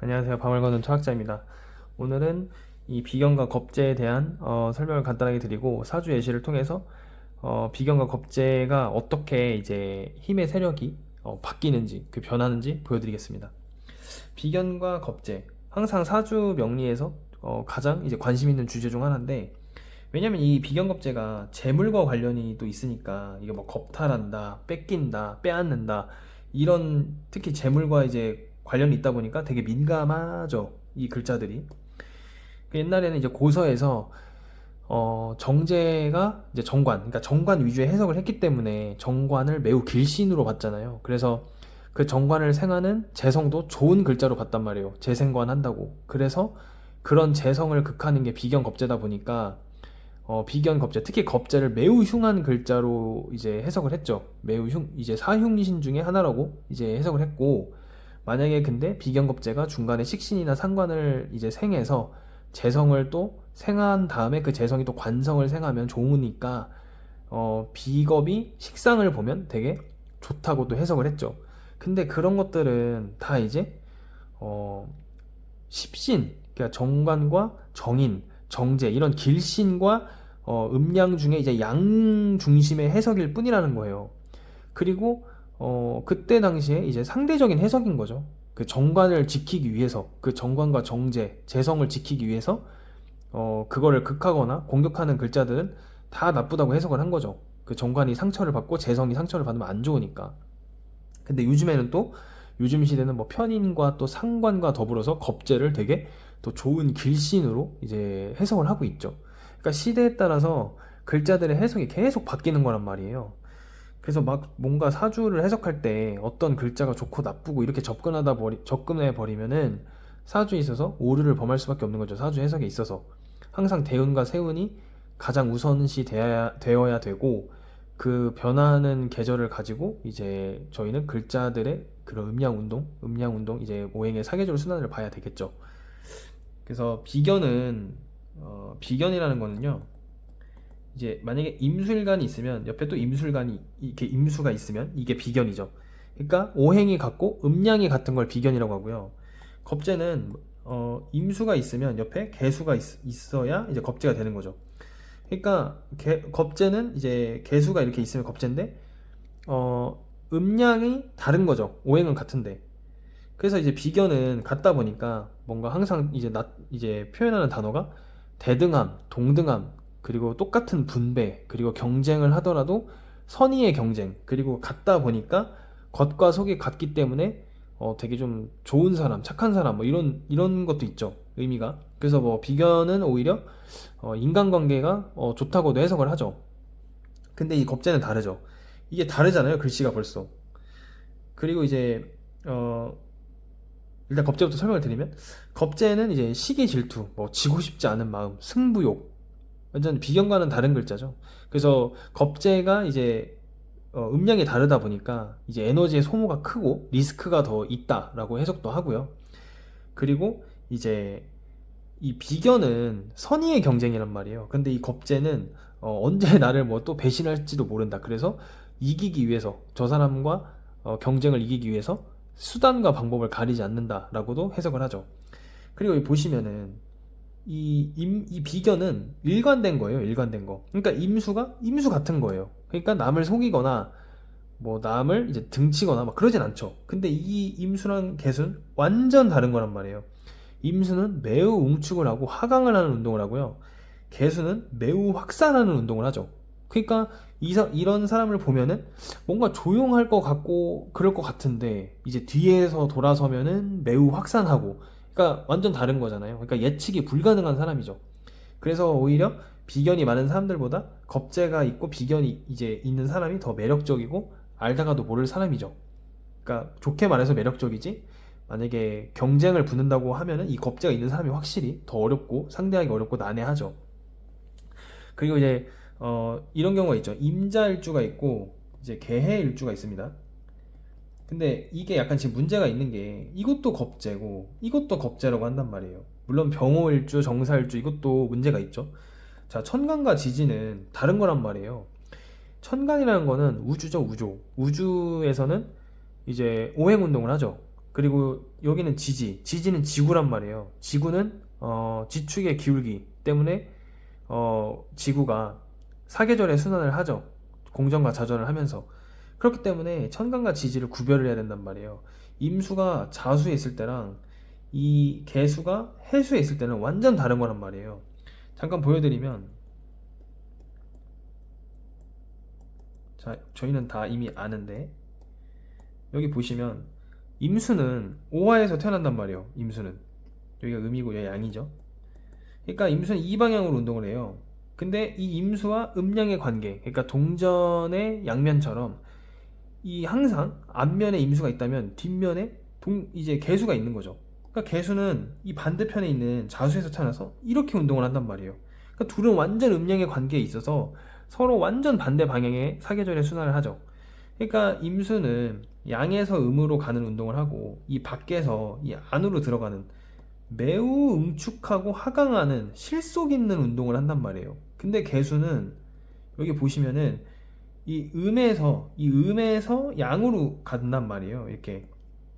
안녕하세요. 밤을 거는 철학자입니다. 오늘은 이 비견과 겁재에 대한 어, 설명을 간단하게 드리고 사주 예시를 통해서 어, 비견과 겁재가 어떻게 이제 힘의 세력이 어, 바뀌는지 그 변하는지 보여드리겠습니다. 비견과 겁재 항상 사주 명리에서 어, 가장 이제 관심 있는 주제 중 하나인데 왜냐면 이 비견겁재가 재물과 관련이 또 있으니까 이게 뭐 겁탈한다, 뺏긴다, 빼앗는다 이런 특히 재물과 이제 관련이 있다 보니까 되게 민감하죠 이 글자들이 그 옛날에는 이제 고서에서 어, 정제가 이제 정관, 그러니까 정관 위주의 해석을 했기 때문에 정관을 매우 길신으로 봤잖아요. 그래서 그 정관을 생하는 재성도 좋은 글자로 봤단 말이에요. 재생관 한다고. 그래서 그런 재성을 극하는 게 비견 겁제다 보니까 어, 비견 겁제, 특히 겁제를 매우 흉한 글자로 이제 해석을 했죠. 매우 흉, 이제 사흉신 중에 하나라고 이제 해석을 했고, 만약에 근데 비견겁제가 중간에 식신이나 상관을 이제 생해서 재성을 또 생한 다음에 그 재성이 또 관성을 생하면 좋으니까 어, 비겁이 식상을 보면 되게 좋다고 또 해석을 했죠. 근데 그런 것들은 다 이제 어, 십신, 그러니까 정관과 정인, 정제 이런 길신과 어, 음양 중에 이제 양 중심의 해석일 뿐이라는 거예요. 그리고 어, 그때 당시에 이제 상대적인 해석인 거죠. 그 정관을 지키기 위해서, 그 정관과 정제, 재성을 지키기 위해서, 어, 그거를 극하거나 공격하는 글자들은 다 나쁘다고 해석을 한 거죠. 그 정관이 상처를 받고 재성이 상처를 받으면 안 좋으니까. 근데 요즘에는 또, 요즘 시대는 뭐 편인과 또 상관과 더불어서 겁재를 되게 또 좋은 길신으로 이제 해석을 하고 있죠. 그러니까 시대에 따라서 글자들의 해석이 계속 바뀌는 거란 말이에요. 그래서 막 뭔가 사주를 해석할 때 어떤 글자가 좋고 나쁘고 이렇게 접근하다 버리, 접근해 버리면은 사주에 있어서 오류를 범할 수밖에 없는 거죠. 사주 해석에 있어서. 항상 대운과 세운이 가장 우선시 되어야, 되어야 되고 그 변화하는 계절을 가지고 이제 저희는 글자들의 그런 음양 운동, 음양 운동 이제 오행의 사계절 순환을 봐야 되겠죠. 그래서 비견은 어, 비견이라는 거는요. 이제 만약에 임술관이 있으면 옆에 또 임술관이 이렇게 임수가 있으면 이게 비견이죠. 그러니까 오행이 같고 음양이 같은 걸 비견이라고 하고요. 겁재는 어, 임수가 있으면 옆에 개수가 있, 어야 이제 겁재가 되는 거죠. 그러니까 개, 겁재는 이제 개수가 이렇게 있으면 겁재인데 어, 음양이 다른 거죠. 오행은 같은데. 그래서 이제 비견은 같다 보니까 뭔가 항상 이제 나, 이제 표현하는 단어가 대등함, 동등함, 그리고 똑같은 분배, 그리고 경쟁을 하더라도 선의의 경쟁, 그리고 같다 보니까 겉과 속이 같기 때문에 어, 되게 좀 좋은 사람, 착한 사람, 뭐 이런, 이런 것도 있죠. 의미가. 그래서 뭐 비견은 오히려 어, 인간관계가 어, 좋다고도 해석을 하죠. 근데 이 겁재는 다르죠. 이게 다르잖아요. 글씨가 벌써. 그리고 이제, 어, 일단 겁재부터 설명을 드리면, 겁재는 이제 시기 질투, 뭐 지고 싶지 않은 마음, 승부욕, 완전 비견과는 다른 글자죠. 그래서 겁재가 이제 어, 음량이 다르다 보니까 이제 에너지의 소모가 크고 리스크가 더 있다라고 해석도 하고요. 그리고 이제 이 비견은 선의의 경쟁이란 말이에요. 근데 이 겁재는 어, 언제 나를 뭐 또 배신할지도 모른다. 그래서 이기기 위해서 저 사람과 어, 경쟁을 이기기 위해서 수단과 방법을 가리지 않는다라고도 해석을 하죠. 그리고 여기 보시면은 이, 임, 이 비견은 일관된 거예요. 일관된 거. 그러니까 임수가 임수 같은 거예요. 그러니까 남을 속이거나 뭐 남을 이제 등치거나 막 그러진 않죠. 근데 이 임수랑 개수는 완전 다른 거란 말이에요. 임수는 매우 웅축을 하고 하강을 하는 운동을 하고요. 개수는 매우 확산하는 운동을 하죠. 그러니까 이런 사람을 보면은 뭔가 조용할 것 같고 그럴 것 같은데 이제 뒤에서 돌아서면은 매우 확산하고 그러니까 완전 다른 거잖아요. 그러니까 예측이 불가능한 사람이죠. 그래서 오히려 비견이 많은 사람들보다 겁재가 있고 비견이 이제 있는 사람이 더 매력적이고 알다가도 모를 사람이죠. 그러니까 좋게 말해서 매력적이지 만약에 경쟁을 붙는다고 하면은 이 겁재가 있는 사람이 확실히 더 어렵고 상대하기 어렵고 난해하죠. 그리고 이제 어 이런 경우가 있죠. 임자일주가 있고 이제 개해일주가 있습니다. 근데 이게 약간 지금 문제가 있는 게 이것도 겁재고 이것도 겁재라고 한단 말이에요. 물론 병호일주, 정사일주 이것도 문제가 있죠. 자, 천간과 지지는 다른 거란 말이에요. 천간이라는 거는 우주죠, 우주. 우주에서는 이제 오행 운동을 하죠. 그리고 여기는 지지. 지지는 지구란 말이에요. 지구는 어, 지축의 기울기 때문에 어, 지구가 사계절의 순환을 하죠. 공전과 자전을 하면서. 그렇기 때문에 천간과 지지를 구별을 해야 된단 말이에요. 임수가 자수에 있을 때랑 이 개수가 해수에 있을 때는 완전 다른 거란 말이에요. 잠깐 보여드리면 자, 저희는 다 이미 아는데 여기 보시면 임수는 오화에서 태어난단 말이에요. 임수는 여기가 음이고 여기 양이죠. 그러니까 임수는 이 방향으로 운동을 해요. 근데 이 임수와 음양의 관계, 그러니까 동전의 양면처럼 이 항상 앞면에 임수가 있다면 뒷면에 동 이제 개수가 있는 거죠. 그러니까 개수는 이 반대편에 있는 자수에서 태어나서 이렇게 운동을 한단 말이에요. 그러니까 둘은 완전 음양의 관계에 있어서 서로 완전 반대 방향의 사계절의 순환을 하죠. 그러니까 임수는 양에서 음으로 가는 운동을 하고 이 밖에서 이 안으로 들어가는 매우 응축하고 하강하는 실속 있는 운동을 한단 말이에요. 근데 개수는 여기 보시면은 이 음에서 이 음에서 양으로 간단 말이에요. 이렇게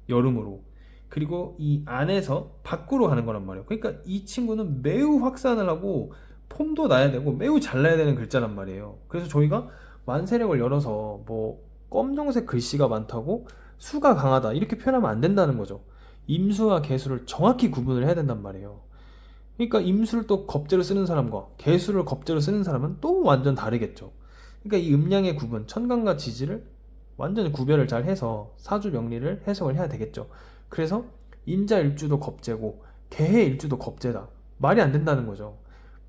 여름으로. 그리고 이 안에서 밖으로 가는 거란 말이에요. 그러니까 이 친구는 매우 확산을 하고 폼도 나야 되고 매우 잘 나야 되는 글자란 말이에요. 그래서 저희가 완세력을 열어서 뭐 검정색 글씨가 많다고 수가 강하다 이렇게 표현하면 안 된다는 거죠. 임수와 개수를 정확히 구분을 해야 된단 말이에요. 그러니까 임수를 또 겁재로 쓰는 사람과 개수를 겁재로 쓰는 사람은 또 완전 다르겠죠. 그러니까 이 음량의 구분, 천간과 지지를 완전히 구별을 잘 해서 사주 명리를 해석을 해야 되겠죠. 그래서 임자 일주도 겁재고 개해 일주도 겁재다. 말이 안 된다는 거죠.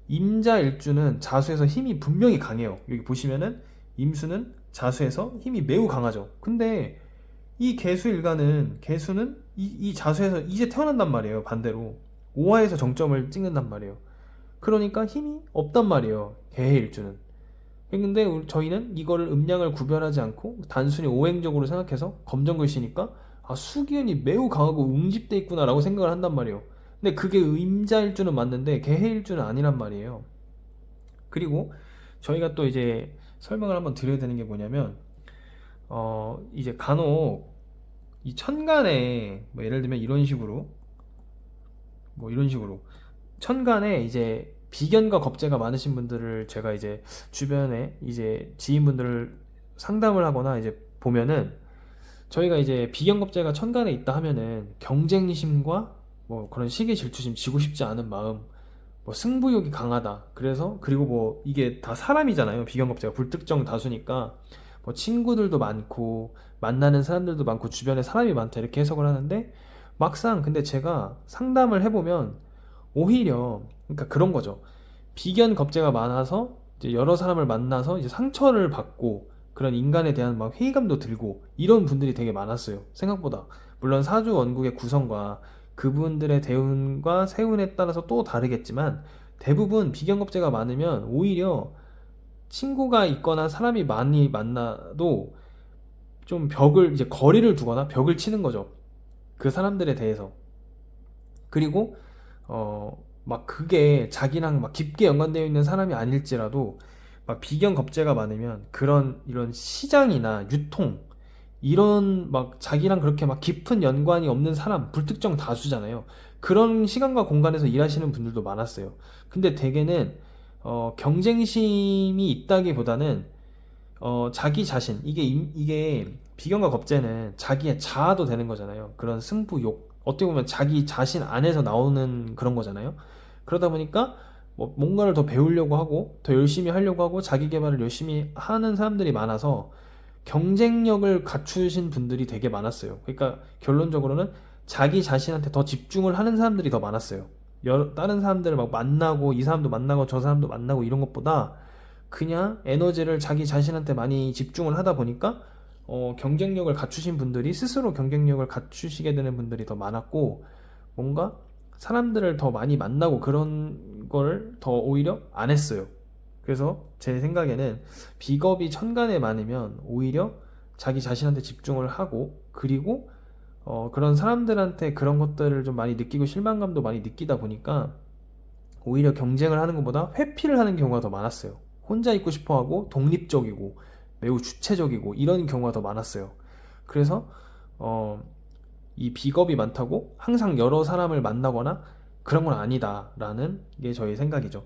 임자 일주는 자수에서 힘이 분명히 강해요. 여기 보시면은 임수는 자수에서 힘이 매우 강하죠. 근데 이 개수 일가는 개수는 이, 이 자수에서 이제 태어난단 말이에요. 반대로 오화에서 정점을 찍는단 말이에요. 그러니까 힘이 없단 말이에요. 개해 일주는. 근데 저희는 이거를 음량을 구별하지 않고 단순히 오행적으로 생각해서 검정 글씨니까 아 수기운이 매우 강하고 응집돼 있구나라고 생각을 한단 말이에요. 근데 그게 임자일주는 맞는데 개해일주는 아니란 말이에요. 그리고 저희가 또 이제 설명을 한번 드려야 되는 게 뭐냐면 어 이제 간혹 이 천간에 뭐 예를 들면 이런 식으로 뭐 이런 식으로 천간에 이제 비견과 겁재가 많으신 분들을 제가 이제 주변에 이제 지인분들을 상담을 하거나 이제 보면은 저희가 이제 비견겁제가 천간에 있다 하면은 경쟁심과 뭐 그런 시기 질투심 지고 싶지 않은 마음 뭐 승부욕이 강하다. 그래서 그리고 뭐 이게 다 사람이잖아요. 비견겁제가 불특정 다수니까. 뭐 친구들도 많고 만나는 사람들도 많고 주변에 사람이 많다 이렇게 해석을 하는데 막상 근데 제가 상담을 해보면 오히려 그러니까 그런 거죠 비견 겁재가 많아서 이제 여러 사람을 만나서 이제 상처를 받고 그런 인간에 대한 막 회의감도 들고 이런 분들이 되게 많았어요. 생각보다. 물론 사주 원국의 구성과 그분들의 대운과 세운에 따라서 또 다르겠지만 대부분 비견겁제가 많으면 오히려 친구가 있거나 사람이 많이 만나도 좀 벽을 이제 거리를 두거나 벽을 치는 거죠. 그 사람들에 대해서. 그리고 어 막 그게 자기랑 막 깊게 연관되어 있는 사람이 아닐지라도 막 비견 겁재가 많으면 그런 이런 시장이나 유통 이런 막 자기랑 그렇게 막 깊은 연관이 없는 사람 불특정 다수잖아요. 그런 시간과 공간에서 일하시는 분들도 많았어요. 근데 대개는 어, 경쟁심이 있다기보다는 어, 자기 자신 이게 임- 이게 비견과 겁재는 자기의 자아도 되는 거잖아요. 그런 승부욕 어떻게 보면 자기 자신 안에서 나오는 그런 거잖아요. 그러다 보니까 뭐 뭔가를 더 배우려고 하고 더 열심히 하려고 하고 자기 개발을 열심히 하는 사람들이 많아서 경쟁력을 갖추신 분들이 되게 많았어요. 그러니까 결론적으로는 자기 자신한테 더 집중을 하는 사람들이 더 많았어요. 여러, 다른 사람들을 막 만나고 이 사람도 만나고 저 사람도 만나고 이런 것보다 그냥 에너지를 자기 자신한테 많이 집중을 하다 보니까 어, 경쟁력을 갖추신 분들이 스스로 경쟁력을 갖추시게 되는 분들이 더 많았고 뭔가 사람들을 더 많이 만나고 그런 걸 더 오히려 안 했어요. 그래서 제 생각에는 비겁이 천간에 많으면 오히려 자기 자신한테 집중을 하고 그리고 어, 그런 사람들한테 그런 것들을 좀 많이 느끼고 실망감도 많이 느끼다 보니까 오히려 경쟁을 하는 것보다 회피를 하는 경우가 더 많았어요. 혼자 있고 싶어 하고 독립적이고 매우 주체적이고 이런 경우가 더 많았어요. 그래서 어, 이 비겁이 많다고 항상 여러 사람을 만나거나 그런 건 아니다라는 게 저희 생각이죠.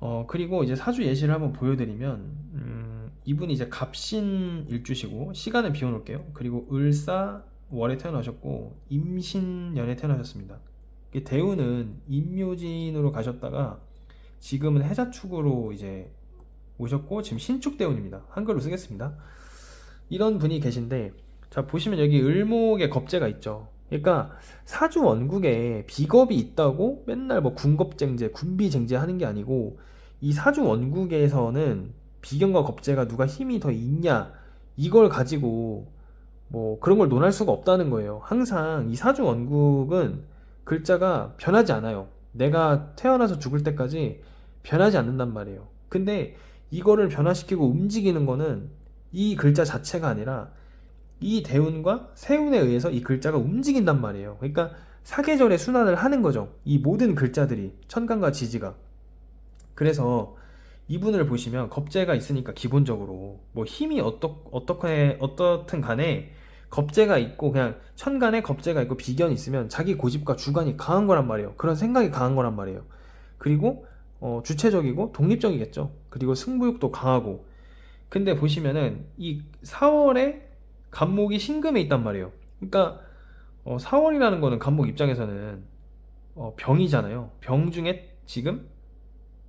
어, 그리고 이제 사주 예시를 한번 보여드리면, 음, 이분이 이제 갑신 일주시고, 시간을 비워놓을게요. 그리고 을사 월에 태어나셨고, 임신년에 태어나셨습니다. 대우는 임묘진으로 가셨다가, 지금은 해자축으로 이제 오셨고, 지금 신축대운입니다. 한글로 쓰겠습니다. 이런 분이 계신데, 자, 보시면 여기 을목의 겁재가 있죠. 그러니까 사주 원국에 비겁이 있다고 맨날 뭐 군겁쟁제, 군비쟁제 하는 게 아니고 이 사주 원국에서는 비견과 겁재가 누가 힘이 더 있냐 이걸 가지고 뭐 그런 걸 논할 수가 없다는 거예요. 항상 이 사주 원국은 글자가 변하지 않아요. 내가 태어나서 죽을 때까지 변하지 않는단 말이에요. 근데 이거를 변화시키고 움직이는 거는 이 글자 자체가 아니라 이 대운과 세운에 의해서 이 글자가 움직인단 말이에요. 그러니까 사계절의 순환을 하는 거죠. 이 모든 글자들이 천간과 지지가. 그래서 이분을 보시면 겁재가 있으니까 기본적으로 뭐 힘이 어떻 어떻게 어떻든 간에 겁재가 있고 그냥 천간에 겁재가 있고 비견이 있으면 자기 고집과 주관이 강한 거란 말이에요. 그런 생각이 강한 거란 말이에요. 그리고 어, 주체적이고 독립적이겠죠. 그리고 승부욕도 강하고. 근데 보시면은 이 4월에 간목이 신금에 있단 말이에요. 그러니까 어, 4월이라는 거는 간목 입장에서는 어, 병이잖아요. 병 중에 지금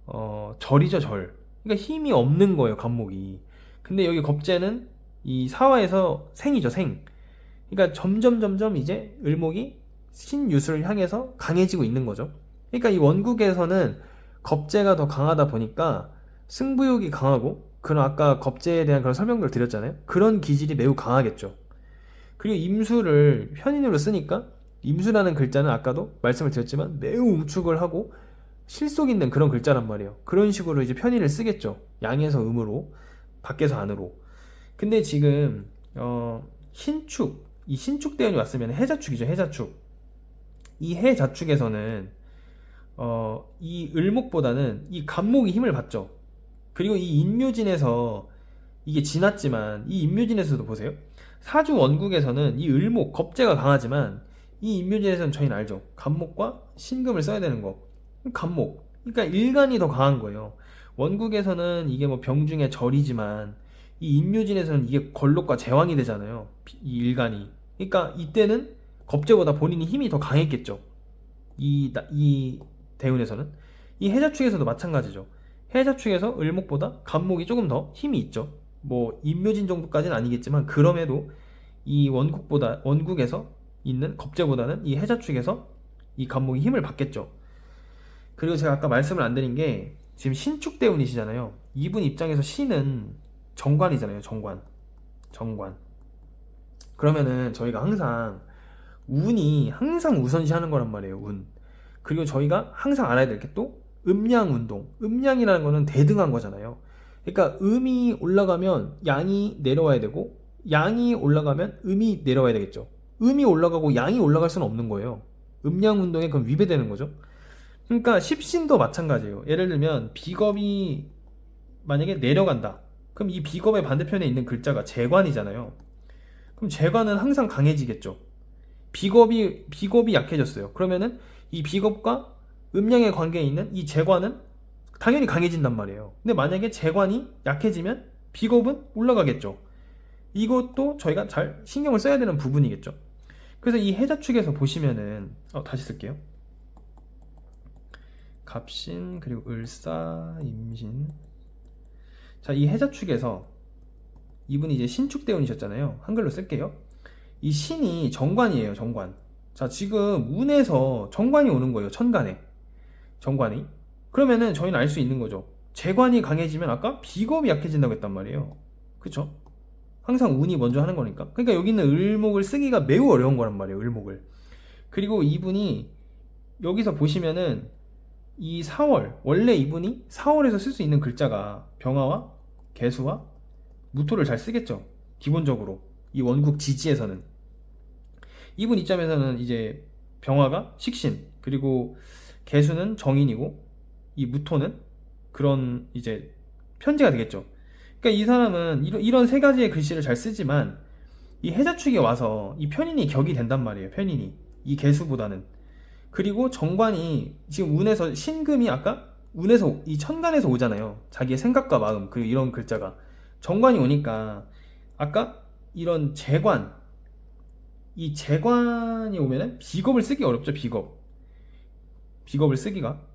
어, 절이죠, 절. 그러니까 힘이 없는 거예요, 간목이. 근데 여기 겁재는 이 사화에서 생이죠, 생. 그러니까 점점 점점 이제 을목이 신유수를 향해서 강해지고 있는 거죠. 그러니까 이 원국에서는 겁재가 더 강하다 보니까 승부욕이 강하고 그런 아까 겁재에 대한 그런 설명들을 드렸잖아요. 그런 기질이 매우 강하겠죠. 그리고 임수를 현인으로 쓰니까 임수라는 글자는 아까도 말씀을 드렸지만 매우 웅축을 하고 실속 있는 그런 글자란 말이에요. 그런 식으로 이제 편의를 쓰겠죠. 양에서 음으로, 밖에서 안으로. 근데 지금 어, 신축, 이 신축 대운이 왔으면 해자축이죠. 해자축. 이 해자축에서는 어, 이 을목보다는 이 간목이 힘을 받죠. 그리고 이 인묘진에서 이게 지났지만 이 인묘진에서도 보세요. 사주 원국에서는 이 을목 겁재가 강하지만 이 인묘진에서는 저희는 알죠. 간목과 신금을 써야 되는 거. 간목. 그러니까 일간이 더 강한 거예요. 원국에서는 이게 뭐 병중의 절이지만 이 인묘진에서는 이게 걸록과 제왕이 되잖아요. 이 일간이. 그러니까 이때는 겁재보다 본인이 힘이 더 강했겠죠. 이, 이 대운에서는. 이 해자 축에서도 마찬가지죠. 해자 축에서 을목보다 간목이 조금 더 힘이 있죠. 뭐 인묘진 정도까지는 아니겠지만 그럼에도 이 원국보다 원국에서 있는 겁재보다는 이 해자 축에서 이 간목이 힘을 받겠죠. 그리고 제가 아까 말씀을 안 드린 게 지금 신축 대운이시잖아요. 이분 입장에서 신은 정관이잖아요. 정관. 정관. 그러면은 저희가 항상 운이 항상 우선시 하는 거란 말이에요. 운. 그리고 저희가 항상 알아야 될 게 또 음양 운동. 음양이라는 거는 대등한 거잖아요. 그러니까 음이 올라가면 양이 내려와야 되고 양이 올라가면 음이 내려와야 되겠죠. 음이 올라가고 양이 올라갈 수는 없는 거예요. 음양 운동에 그럼 위배되는 거죠. 그러니까 십신도 마찬가지예요. 예를 들면 비겁이 만약에 내려간다. 그럼 이 비겁의 반대편에 있는 글자가 재관이잖아요. 그럼 재관은 항상 강해지겠죠. 비겁이 비겁이 약해졌어요. 그러면은 이 비겁과 음양의 관계에 있는 이 재관은 당연히 강해진단 말이에요. 근데 만약에 재관이 약해지면 비겁은 올라가겠죠. 이것도 저희가 잘 신경을 써야 되는 부분이겠죠. 그래서 이 해자축에서 보시면은 어, 다시 쓸게요. 갑신 그리고 을사 임신 자 이 해자축에서 이분이 이제 신축대운이셨잖아요 한글로 쓸게요 이 신이 정관이에요 정관 자 지금 운에서 정관이 오는 거예요 천간에. 정관이. 그러면은 저희는 알 수 있는 거죠. 재관이 강해지면 아까 비겁이 약해진다고 했단 말이에요. 그쵸? 항상 운이 먼저 하는 거니까. 그러니까 여기 있는 을목을 쓰기가 매우 어려운 거란 말이에요 을목을. 그리고 이분이 여기서 보시면은 이 4월 원래 이분이 4월에서 쓸 수 있는 글자가 병화와 개수와 무토를 잘 쓰겠죠. 기본적으로. 이 원국 지지에서는 이분 입장에서는 이제 병화가 식신 그리고 개수는 정인이고 이 무토는 그런 이제 편제가 되겠죠. 그러니까 이 사람은 이런, 이런 세 가지의 글씨를 잘 쓰지만 이 해자축에 와서 이 편인이 격이 된단 말이에요. 편인이 이 개수보다는 그리고 정관이 지금 운에서 신금이 아까 운에서 이 천간에서 오잖아요. 자기의 생각과 마음 그 이런 글자가 정관이 오니까 아까 이런 재관 이 재관이 오면은 비겁을 쓰기 어렵죠. 비겁 비겁을 쓰기가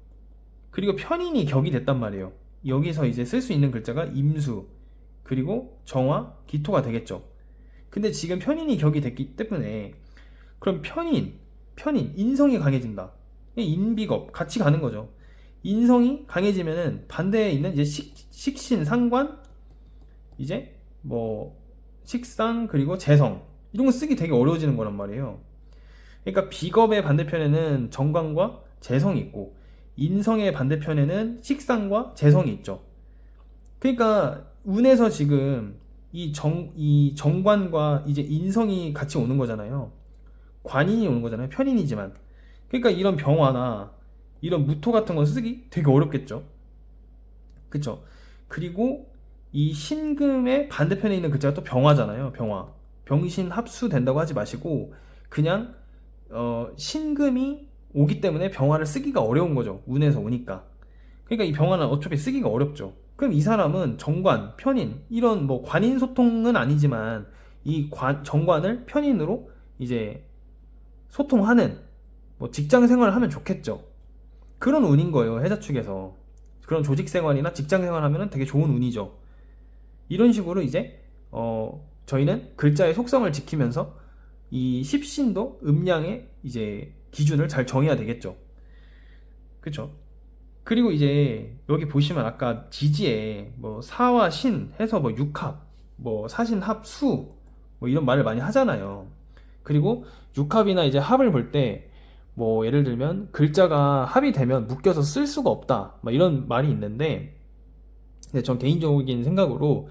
그리고 편인이 격이 됐단 말이에요. 여기서 이제 쓸 수 있는 글자가 임수 그리고 정화 기토가 되겠죠. 근데 지금 편인이 격이 됐기 때문에 그럼 편인 편인 인성이 강해진다. 인비겁 같이 가는 거죠. 인성이 강해지면은 반대에 있는 이제 식, 식신 상관 이제 뭐 식상 그리고 재성 이런 거 쓰기 되게 어려워지는 거란 말이에요. 그러니까 비겁의 반대편에는 정관과 재성이 있고 인성의 반대편에는 식상과 재성이 있죠. 그러니까 운에서 지금 이 정, 이 정관과 이제 인성이 같이 오는 거잖아요. 관인이 오는 거잖아요. 편인이지만. 그러니까 이런 병화나 이런 무토 같은 거 쓰기 되게 어렵겠죠. 그쵸? 그리고 이 신금의 반대편에 있는 글자가 또 병화잖아요. 병화. 병신 합수 된다고 하지 마시고 그냥 어, 신금이 오기 때문에 병화를 쓰기가 어려운 거죠. 운에서 오니까. 그러니까 이 병화는 어차피 쓰기가 어렵죠. 그럼 이 사람은 정관, 편인 이런 뭐 관인 소통은 아니지만 이 관, 정관을 편인으로 이제 소통하는 뭐 직장 생활을 하면 좋겠죠. 그런 운인 거예요. 해자 축에서. 그런 조직 생활이나 직장 생활 하면 되게 좋은 운이죠. 이런 식으로 이제 어 저희는 글자의 속성을 지키면서 이 십신도 음량의 이제 기준을 잘 정해야 되겠죠. 그쵸? 그리고 이제 여기 보시면 아까 지지에 뭐 사와 신 해서 뭐 육합, 뭐 사신합, 수, 뭐 이런 말을 많이 하잖아요. 그리고 육합이나 이제 합을 볼 때 뭐 예를 들면 글자가 합이 되면 묶여서 쓸 수가 없다. 막 이런 말이 있는데 근데 전 개인적인 생각으로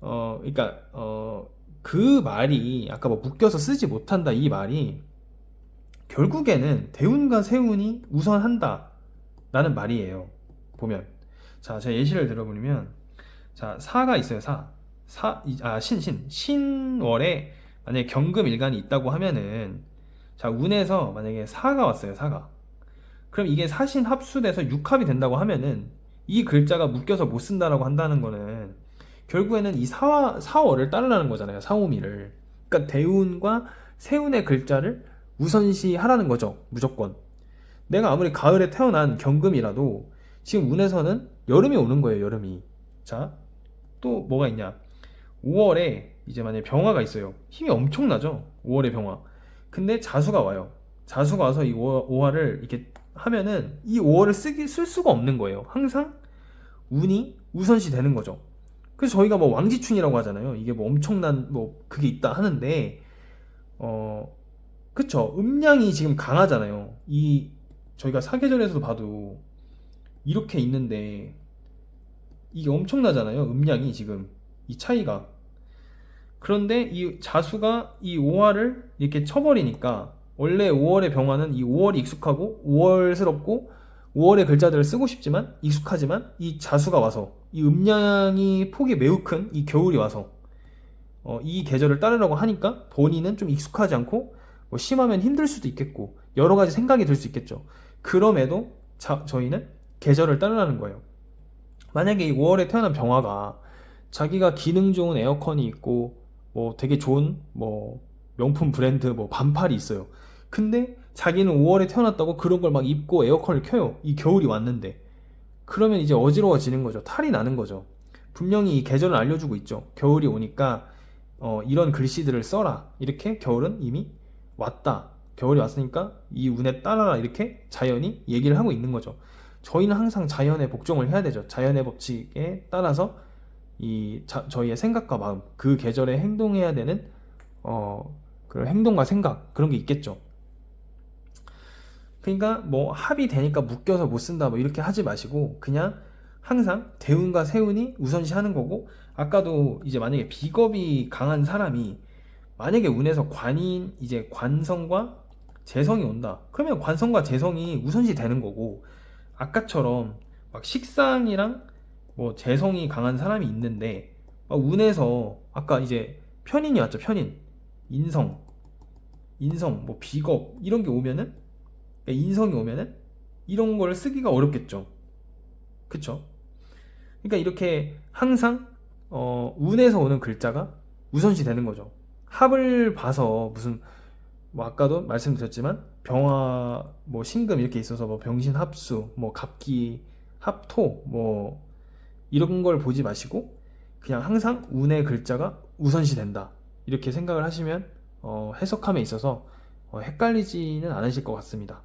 어 그러니까 어 그 말이 아까 뭐 묶여서 쓰지 못한다 이 말이 결국에는 대운과 세운이 우선한다 라는 말이에요. 보면 자 제가 예시를 들어보면 자 사가 있어요 사. 사, 이- 아, 신, 신. 신월에 만약에 경금 일간이 있다고 하면은 자, 운에서 만약에 사가 왔어요, 사가. 그럼 이게 사신 합수돼서 육합이 된다고 하면은 이 글자가 묶여서 못 쓴다라고 한다는 거는 결국에는 이 사와, 사월을 따르라는 거잖아요, 사오미를. 그러니까 대운과 세운의 글자를 우선시 하라는 거죠, 무조건. 내가 아무리 가을에 태어난 경금이라도 지금 운에서는 여름이 오는 거예요, 여름이. 자, 또 뭐가 있냐? 5월에 이제 만약에 병화가 있어요. 힘이 엄청나죠? 5월에 병화. 근데 자수가 와요. 자수가 와서 이 5화를 이렇게 하면은 이 5월을 쓰기 쓸 수가 없는 거예요. 항상 운이 우선시 되는 거죠. 그래서 저희가 뭐 왕지춘이라고 하잖아요. 이게 뭐 엄청난 뭐 그게 있다 하는데 어 그쵸 음량이 지금 강하잖아요. 이 저희가 사계절에서도 봐도 이렇게 있는데 이게 엄청나잖아요. 음량이 지금 이 차이가 그런데 이 자수가 이 5화를 이렇게 쳐버리니까 원래 5월의 병화는 이 5월이 익숙하고 5월스럽고 5월의 글자들을 쓰고 싶지만 익숙하지만 이 자수가 와서 이 음량이 폭이 매우 큰 이 겨울이 와서 어, 이 계절을 따르라고 하니까 본인은 좀 익숙하지 않고 뭐 심하면 힘들 수도 있겠고 여러 가지 생각이 들 수 있겠죠. 그럼에도 자, 저희는 계절을 따르라는 거예요. 만약에 이 5월에 태어난 병화가 자기가 기능 좋은 에어컨이 있고 뭐 되게 좋은 뭐 명품 브랜드 뭐 반팔이 있어요. 근데 자기는 5월에 태어났다고 그런 걸 막 입고 에어컨을 켜요. 이 겨울이 왔는데. 그러면 이제 어지러워지는 거죠. 탈이 나는 거죠. 분명히 이 계절을 알려주고 있죠. 겨울이 오니까 어, 이런 글씨들을 써라. 이렇게 겨울은 이미 왔다. 겨울이 왔으니까 이 운에 따라라. 이렇게 자연이 얘기를 하고 있는 거죠. 저희는 항상 자연에 복종을 해야 되죠. 자연의 법칙에 따라서 이 자- 저희의 생각과 마음, 그 계절에 행동해야 되는 어, 그런 행동과 생각 그런 게 있겠죠. 그러니까 뭐 합이 되니까 묶여서 못 쓴다 뭐 이렇게 하지 마시고 그냥 항상 대운과 세운이 우선시 하는 거고 아까도 이제 만약에 비겁이 강한 사람이 만약에 운에서 관인 이제 관성과 재성이 온다. 그러면 관성과 재성이 우선시 되는 거고 아까처럼 막 식상이랑 뭐 재성이 강한 사람이 있는데 막 운에서 아까 이제 편인이 왔죠 편인. 인성, 인성, 뭐 비겁 이런 게 오면은 그러니까 인성이 오면은 이런 걸 쓰기가 어렵겠죠. 그쵸? 그러니까 이렇게 항상 어, 운에서 오는 글자가 우선시 되는 거죠. 합을 봐서 무슨 뭐 아까도 말씀드렸지만 병화 뭐 신금 이렇게 있어서 뭐 병신 합수 뭐 갑기 합토 뭐 이런 걸 보지 마시고 그냥 항상 운의 글자가 우선시 된다 이렇게 생각을 하시면 어, 해석함에 있어서 어, 헷갈리지는 않으실 것 같습니다.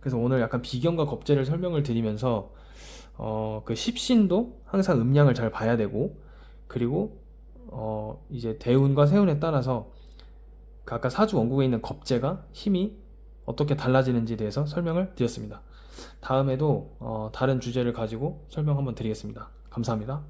그래서 오늘 약간 비경과 겁재를 설명을 드리면서 어, 그 십신도 항상 음량을 잘 봐야 되고 그리고 어, 이제 대운과 세운에 따라서 그 아까 사주 원국에 있는 겁재가 힘이 어떻게 달라지는지에 대해서 설명을 드렸습니다. 다음에도 어, 다른 주제를 가지고 설명 한번 드리겠습니다. 감사합니다.